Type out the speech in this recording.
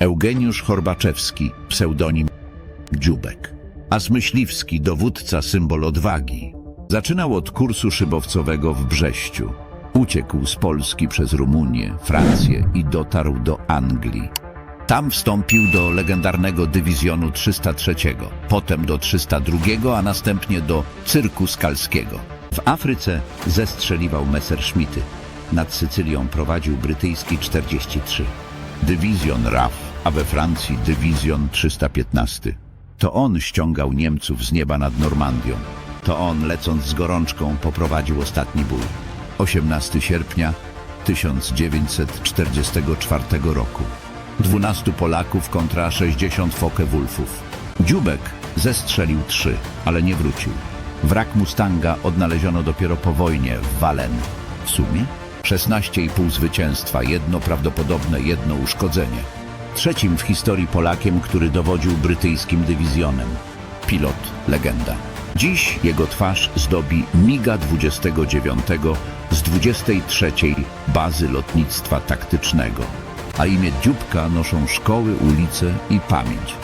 Eugeniusz Horbaczewski, pseudonim Dziubek. As Myśliwski, dowódca, symbol odwagi. Zaczynał od kursu szybowcowego w Brześciu. Uciekł z Polski przez Rumunię, Francję i dotarł do Anglii. Tam wstąpił do legendarnego dywizjonu 303, potem do 302, a następnie do Cyrku Skalskiego. W Afryce zestrzeliwał Messerschmitty. Nad Sycylią prowadził brytyjski 43. Dywizjon RAF, a we Francji dywizjon 315. To on ściągał Niemców z nieba nad Normandią. To on, lecąc z gorączką, poprowadził ostatni bój. 18 sierpnia 1944 roku. 12 Polaków kontra 60 Focke-Wulfów. Dziubek zestrzelił trzy, ale nie wrócił. Wrak Mustanga odnaleziono dopiero po wojnie w Wallen. W sumie 16,5 zwycięstwa, jedno prawdopodobne, jedno uszkodzenie. Trzecim w historii Polakiem, który dowodził brytyjskim dywizjonem. Pilot, legenda. Dziś jego twarz zdobi MIGA 29 z 23 bazy lotnictwa taktycznego. A imię Dzióbka noszą szkoły, ulice i pamięć.